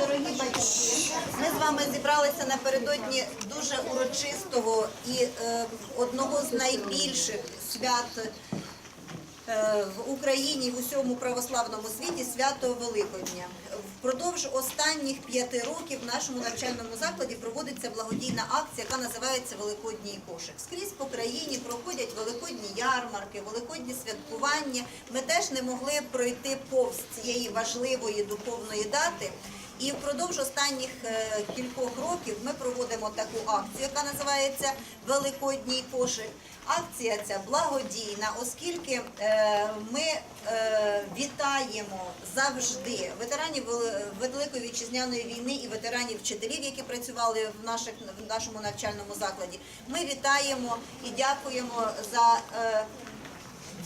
дорогі батьки, ми з вами зібралися напередодні дуже урочистого і е, одного з найбільших свят е, в Україні в усьому православному світі свято Великодня. Впродовж останніх п'яти років в нашому навчальному закладі проводиться благодійна акція, яка називається Великодній кошик. Скрізь по країні проходять великодні ярмарки, великодні святкування. Ми теж не могли пройти повз цієї важливої духовної дати. І впродовж останніх е, кількох років ми проводимо таку акцію, яка називається Великодній кошик. Акція ця благодійна, оскільки е, ми е, вітаємо завжди ветеранів Великої вітчизняної війни і ветеранів вчителів, які працювали в наших нашому навчальному закладі. Ми вітаємо і дякуємо за.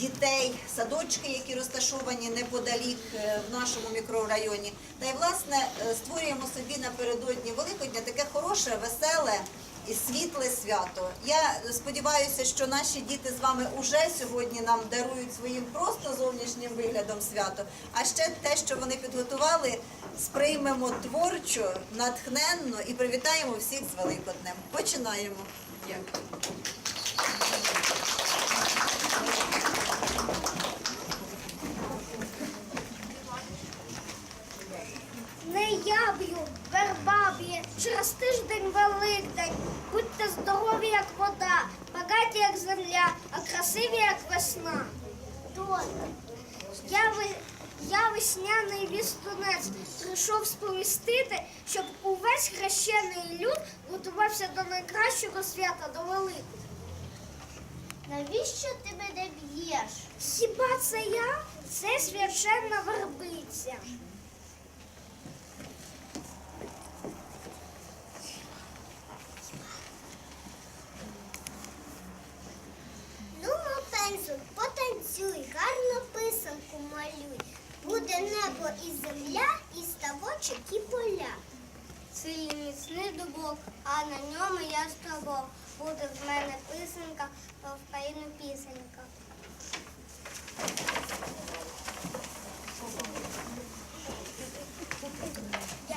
Дітей, садочки, які розташовані неподалік е, в нашому мікрорайоні. Та й власне е, створюємо собі напередодні Великодня таке хороше, веселе і світле свято. Я сподіваюся, що наші діти з вами уже сьогодні нам дарують своїм просто зовнішнім виглядом свято. А ще те, що вони підготували, сприймемо творчо, натхненно і привітаємо всіх з Великоднем. Починаємо. Не я б'ю, верба б'є, через тиждень Великдень. Будьте здорові, як вода, багаті, як земля, а красиві, як весна. Доля, я, ви, я вістунець, прийшов сповістити, щоб увесь хрещений люд готувався до найкращого свята, до Великого. Навіщо ти мене б'єш? Хіба це я? Це священна вербиця. Ну, пензу, потанцюй, гарно писанку малюй. Буде небо і земля, і ставочок, і поля. Сильний міцний дубок, а на ньому я стрибок. Буде в мене писанка, а в країну пісенька.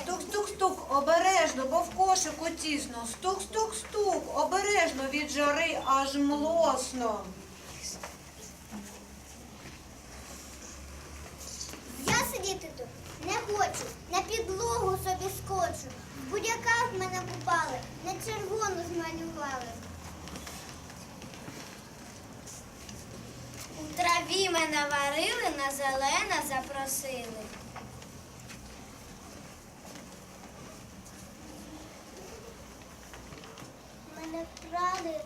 Стук-стук-стук, обережно, бо в кошику тісно. Стук-стук-стук, обережно від жари аж млосно. Я сидіти тут не хочу, на підлогу собі скочу. В будяках мене купали, на червону змалювали. У траві мене варили, на зелена запросили. Мене брали,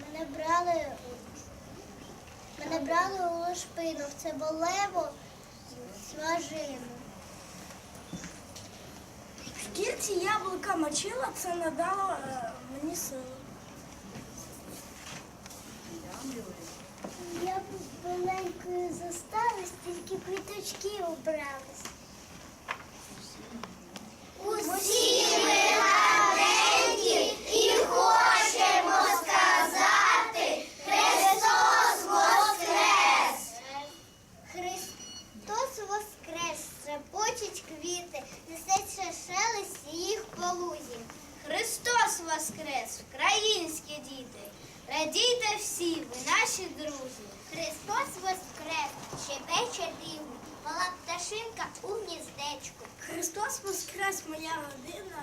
мене брали, мене брали у лошпину, в цибулево смажину. В шкірці яблука мочила, це надало е, мені силу. Я б маленькою зосталась, тільки квіточки убрались. Їх по лузі. Христос Воскрес, українські діти! Радійте всі, ви наші друзі! Христос Воскрес! Щебече дивно, мала пташинка у гніздечку. Христос Воскрес, моя родина,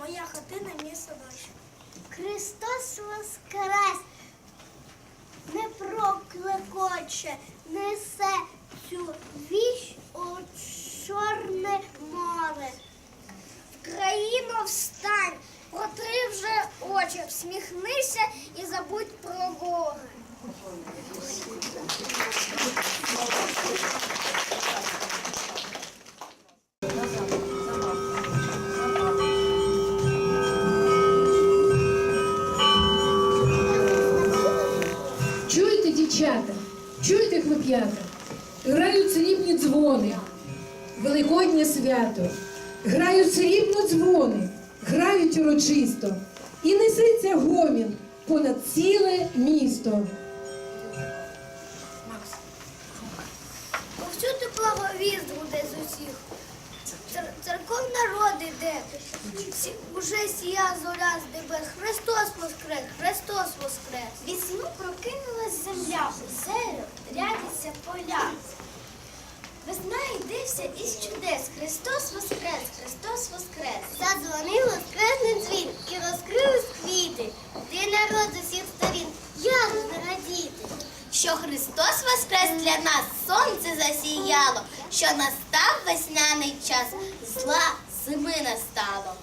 моя хатина, мій садочок. Христос Воскрес! Не проклекоче, несе цю віч у чорне море. Країно, встань, протри вже очі, всміхнися і забудь про Бога. Чуєте, дівчата? Чуєте, хлоп'ята? Грають срібні дзвони, Великоднє свято. Грають срібно дзвони, грають урочисто. І несеться гомін понад ціле місто. Повсюди благовіст буде з усіх. Цер- Церков народ іде, Сі- уже сія зоря з небес. Христос воскрес, Христос воскрес. Вісну прокинулась земля, у рядяться поля. Весна йде вся із чудес. Христос воскрес, Христос воскрес. Задзвонив воскресний дзвін і розкрились квіти. Ти народ з усіх сторін, як ж радіти. Що Христос воскрес для нас, сонце засіяло, що настав весняний час, зла зими настало.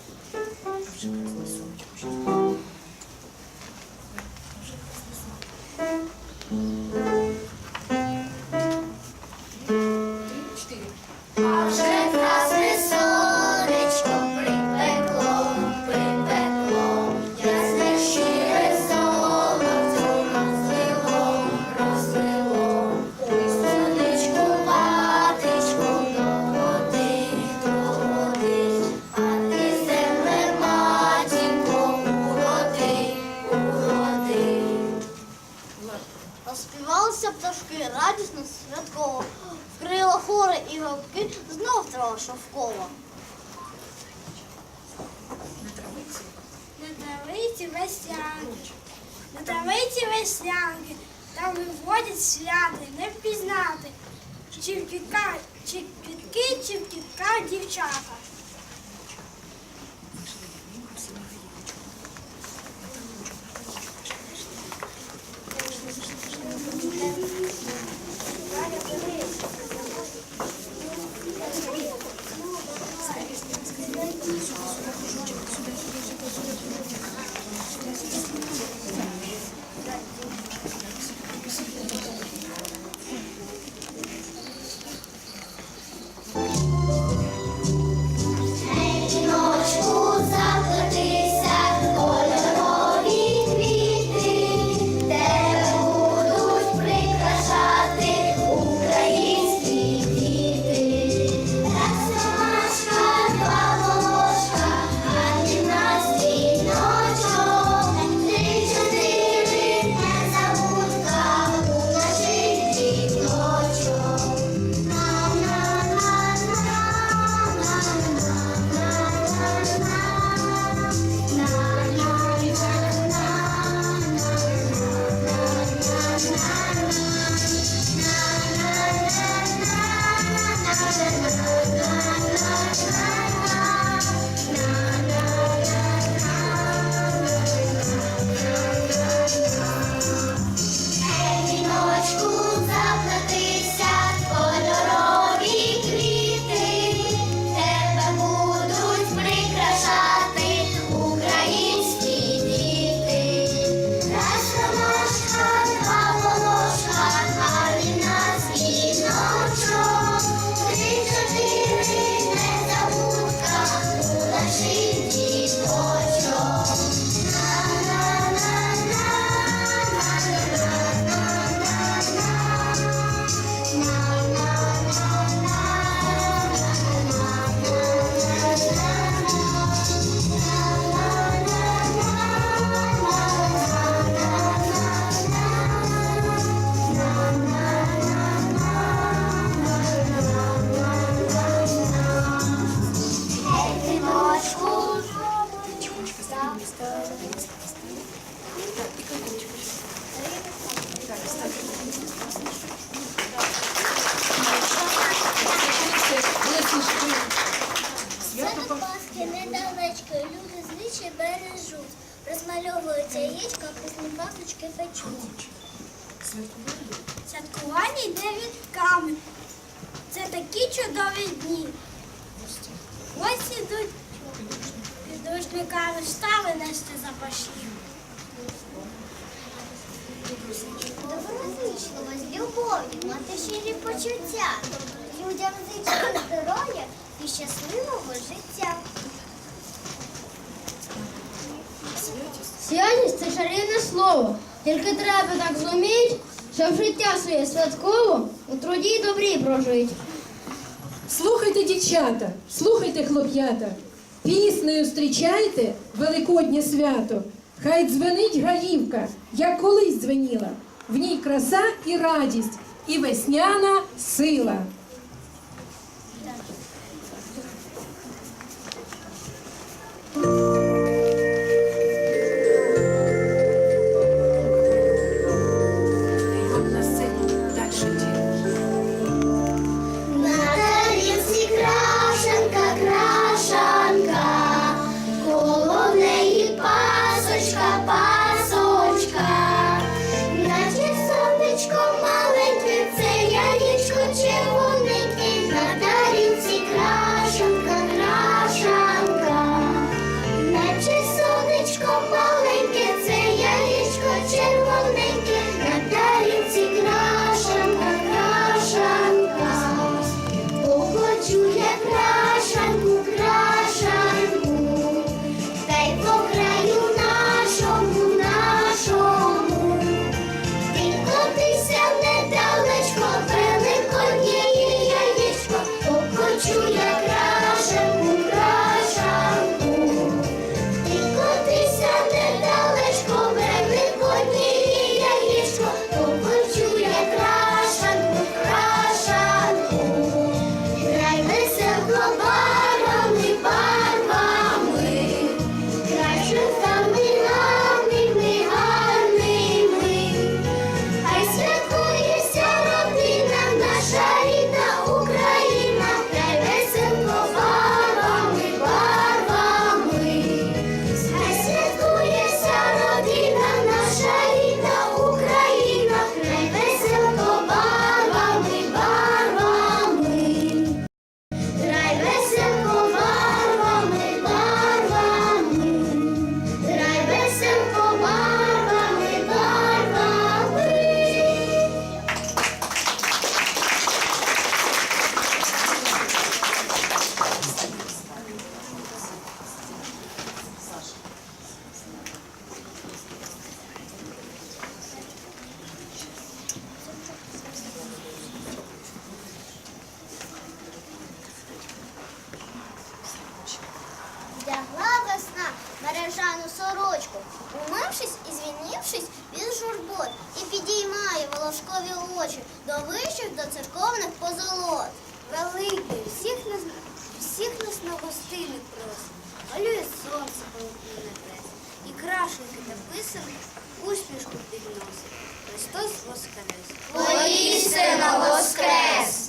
Пташки радісно святково, вкрила хори і гробки, знов трава шовкова. На травиці? Веснянки, на травиці веснянки, там виводять святи, не впізнати, чи в кітка, чи квітки, чи в кітка дівчата. Почуття. Людям зичити здоров'я і щасливого життя. Святість це чарівне слово. Тільки треба так зуміть, щоб життя своє святково у труді й добрі прожить. Слухайте, дівчата, слухайте, хлоп'ята. Піснею зустрічайте великоднє свято. Хай дзвенить гаївка, як колись дзвеніла. В ній краса і радість, і весняна сила. Гостини просить, малює сонце полотно небес, і крашенки та усмішку підносить. Христос воскрес! Воістину воскрес!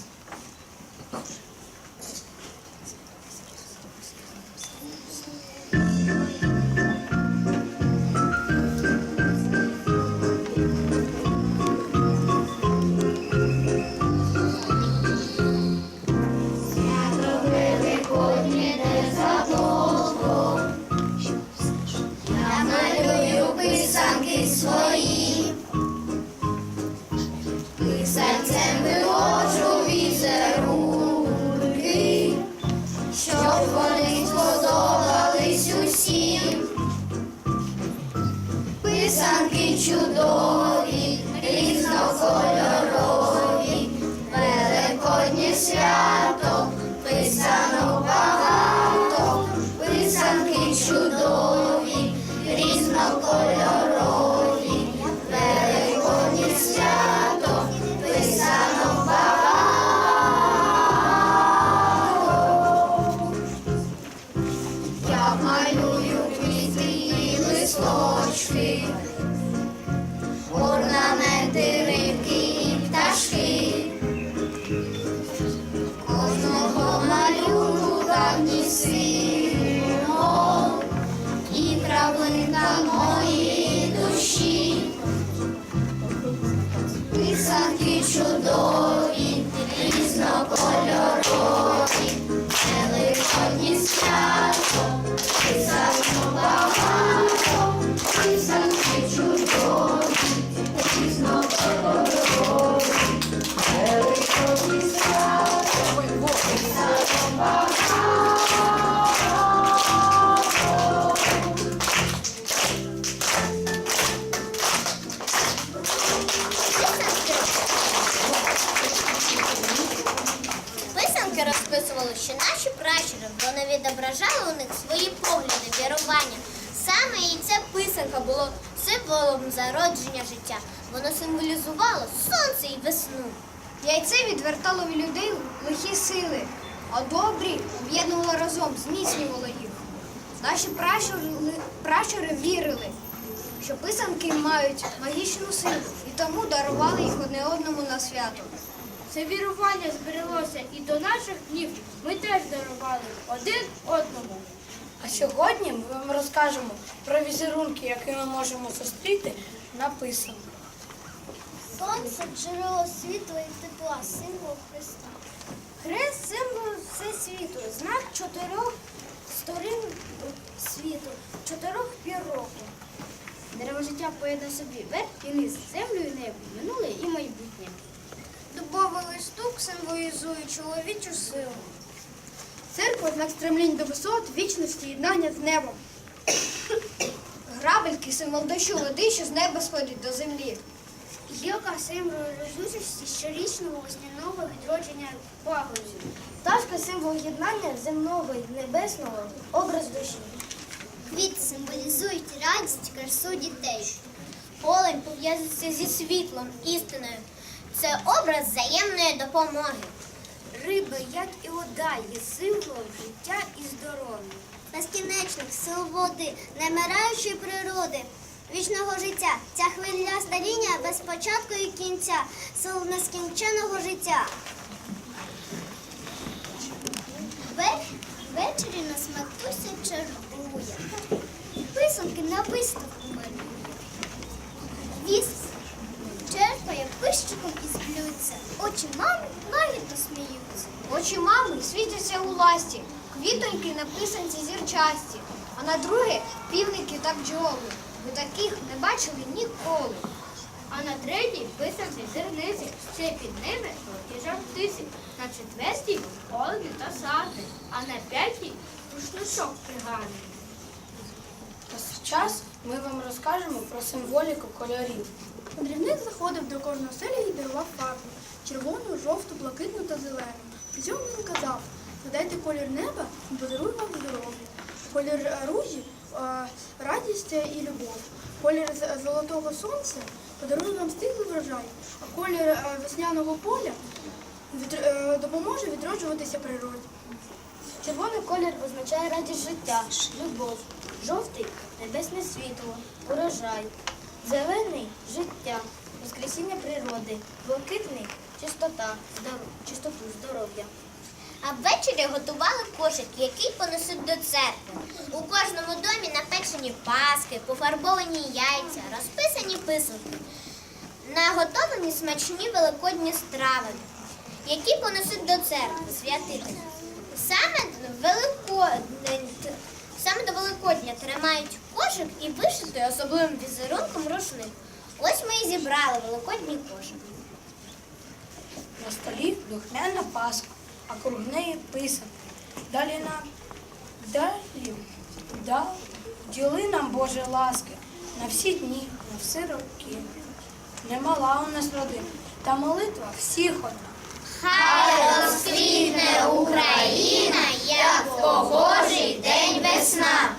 Погляди. Саме ця писанка було символом зародження життя. Воно символізувало сонце і весну. Яйце відвертало від людей лихі сили, а добрі об'єднувало разом, зміцнювало їх. Наші пращури, пращури вірили, що писанки мають магічну силу і тому дарували їх одне одному на свято. Це вірування збереглося і до наших днів ми теж дарували один одному. А сьогодні ми вам розкажемо про візерунки, які ми можемо зустріти на писанках. Сонце джерело світла і тепла, символ Христа. Хрест символ всесвіту, знак чотирьох сторін світу, чотирьох пір року. Дерево життя поєднує собі верх і низ, землю і небо, минуле і майбутнє. Дубовий листок символізує чоловічу силу. Церква знак стремлінь до висот, вічності, єднання з небом. Грабельки символ дощу води, що з неба сходить до землі. Гілка символ розучості щорічного весняного відродження пагодів. Пташка символ єднання земного і небесного, образ душі. Квіти символізують радість, красу дітей. Полень пов'язується зі світлом, істиною. Це образ взаємної допомоги. Риба, як і вода, є символом життя і здоров'я. Безкінечних сил води, немираючої природи, вічного життя. Ця хвиляста лінія без початку і кінця, сил нескінченого життя. Ввечері нас матуся чергує. Писанки на виставку Очі світяться у ласті, квітоньки на писанці зірчасті, а на друге півники та бджоли. Ви таких не бачили ніколи. А на третій писанці зерниці, ще під ними золоті жовтиці, на четвертій голуби та сати, а на п'ятій рушничок приганий. Час ми вам розкажемо про символіку кольорів. Мандрівник заходив до кожного селя і дарував фарбу червону, жовту, блакитну та зелену. При він казав, задайте колір неба і вам здоров'я. Колір е, ружі е, радість і любов. Колір золотого сонця подарує вам стиглий врожай, а колір е, весняного поля допоможе відроджуватися природі. Червоний колір означає радість життя, любов. Жовтий небесне світло, урожай. Зелений життя, воскресіння природи. Блакитний чистота, здоров... чистоту, здоров'я. А ввечері готували кошик, який понесуть до церкви. У кожному домі напечені паски, пофарбовані яйця, розписані писанки, наготовлені смачні великодні страви, які понесуть до церкви святителі. Саме Великодень, саме до Великодня тримають кошик і вишитий особливим візерунком рушник. Ось ми і зібрали великодній кошик. На столі духмяна паска, а круг неї писанка. Далі нам далі дав, діли нам Боже ласки на всі дні, на всі роки. Немала у нас родина, та молитва всіх одна. Хай розквітне Україна, як погожий день весна.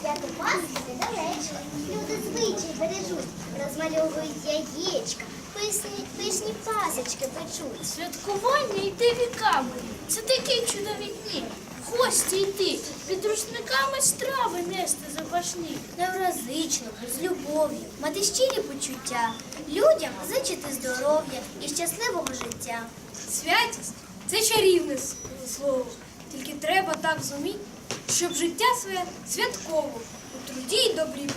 Свято Пасхи недалечко. Люди звичай бережуть, розмальовують яєчка, писні, пишні пасочки печуть. Святкування йде віками. Це такі чудові дні. В Гості йти, під рушниками страви нести запашні. Невразично, з любов'ю, мати щирі почуття, людям зичити здоров'я і щасливого життя. Святість це чарівне слово. Тільки треба так зуміти, щоб життя своє святково у труді й добрі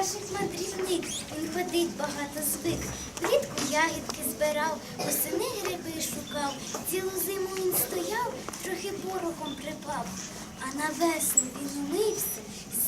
Осмій мандрівник, він ходить багато звик. Влітку ягідки збирав, восени гриби шукав. Цілу зиму він стояв, трохи порохом припав. А на весну він умився,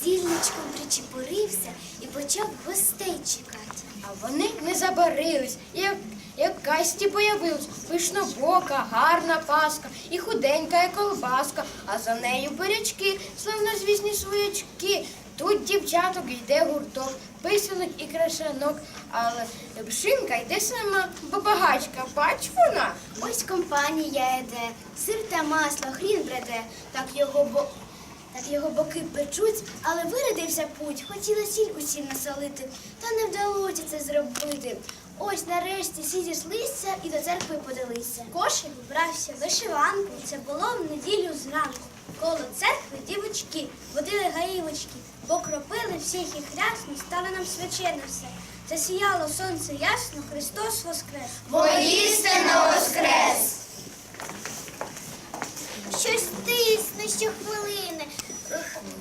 зільничком причепурився і почав гостей чекати. А вони не забарились, як, як касті появилась, пишнобока, гарна паска і худенька як колбаска, а за нею бурячки, славнозвісні своячки. Тут дівчаток йде гурток, писанок і крашанок, але пшинка йде сама, бо багачка, бач вона. Ось компанія йде, сир та масло, хрін бреде, так його бо. Так його боки печуть, але вирядився путь, хотіла сіль усім насолити, та не вдалося це зробити. Ось нарешті всі зійшлися і до церкви подалися. Кошик вбрався вишиванку, це було в неділю зранку. Коло церкви дівочки водили гаївочки, покропили всіх їх рясно, стало нам свячене все. Засіяло сонце ясно, Христос воскрес. Воістину воскрес! Щось тисне щохвилини.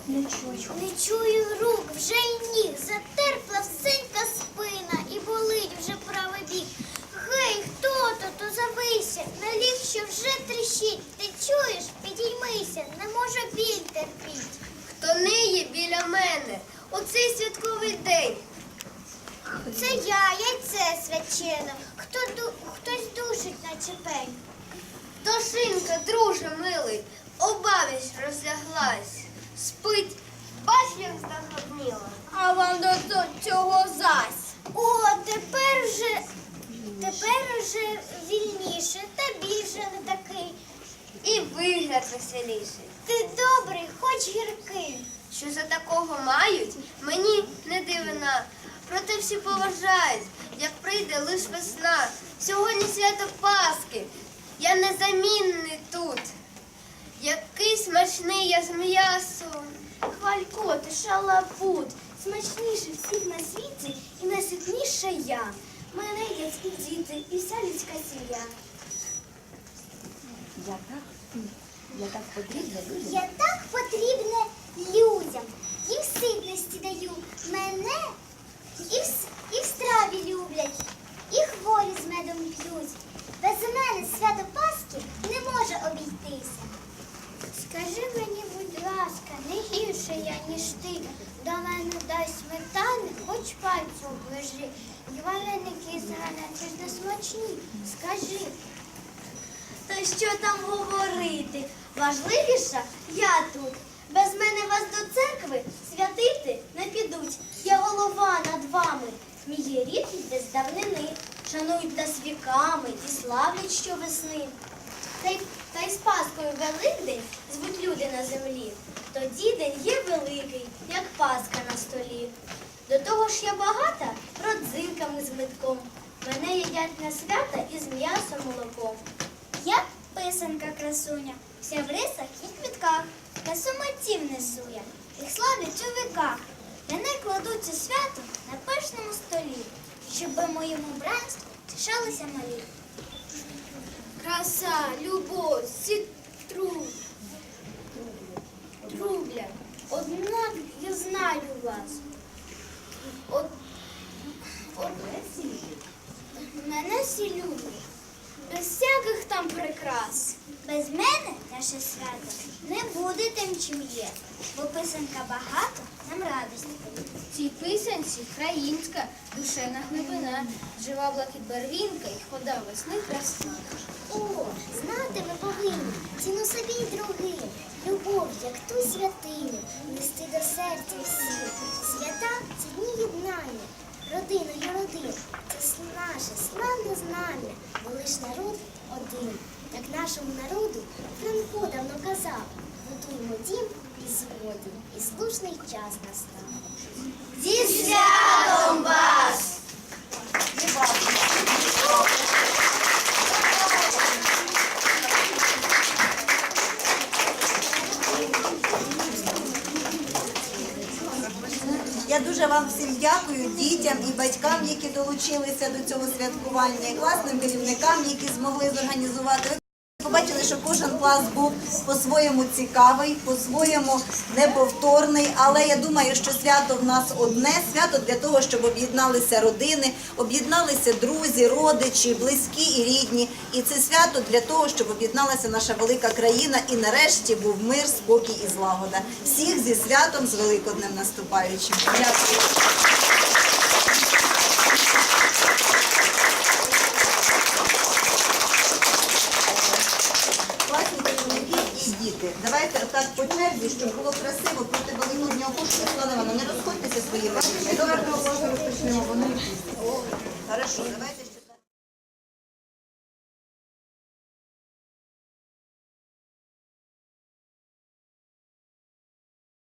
Не чую. Не чую рук, вже й ніг. Затерпла всенька спина і болить вже правий бік. Гей, хто то, то завися, на ліг, що вже тріщить. Ти чуєш? Підіймися, не може біль терпіть. Хто ниє біля мене у цей святковий день? Це я, яйце свячене. Хто хтось душить наче пень. Тошинка, друже милий, обавість розляглась. Спить, бач, як захопніла. А вам до цього зась. О, тепер вже тепер вже вільніше та більше не такий. І вигляд веселіший. Ти добрий, хоч гіркий. Що за такого мають, мені не дивина. Проте всі поважають, як прийде лиш весна. Сьогодні свято Пасхи. Я незамінний тут. Який смачний я з м'ясом. Хвалько, ти шалабут, смачніше всіх на світі і найситніша я. Мене дітські діти і вся людська сім'я. Я так потрібна людям. Їм ситності даю. Мене і в, і в страві люблять, і хворі з медом п'ють. Без мене свято Пасхи не може обійтися. Скажи мені, будь ласка, не гірше я, ніж ти. До мене дай сметани, хоч пальцю оближи. І вареники з гранати не смачні. Скажи. Та що там говорити. Важливіша я тут. Без мене вас до церкви святити не підуть. Я голова над вами. Мій рід йде з давнини. Шанують нас віками і славлять щовесни. Та й, та й з Паскою Великдень звуть люди на землі. Тоді день є великий, як Пасха на столі. До того ж я багата родзинками з метком. Мене їдять на свята із м'ясом молоком. Я писанка красуня, вся в рисах і квітках. Та суматів несу я, їх славлять у віках. Мене кладуть у свято на пишному столі, щоб моєму бранству тішалися малі. Краса, любов, всі тру... трублять. Однак я знаю вас. От... От... Мене всі люблять. Без всяких там прикрас. Без мене наше свято не буде тим, чим є, бо писанка багато нам радості. Цій писанці країнська, душевна глибина, жива блакит барвінка і хода весни красна. О, знати ми повинні ціну собі й другим. Любов, як ту святиню, нести до серця всі. Бо лиш народ один. Так нашому народу Франко давно казав, будуємо дім і згоді, і слушний час настав. Зі святом вас! Я дуже вам всім дякую, дітям і батькам, які долучилися до цього святкування, і класним керівникам, які змогли зорганізувати. Побачили, що кожен клас був по-своєму цікавий, по-своєму неповторний. Але я думаю, що свято в нас одне свято для того, щоб об'єдналися родини, об'єдналися друзі, родичі, близькі і рідні. І це свято для того, щоб об'єдналася наша велика країна і нарешті був мир, спокій і злагода. Всіх зі святом, з Великоднем наступаючим. Дякую.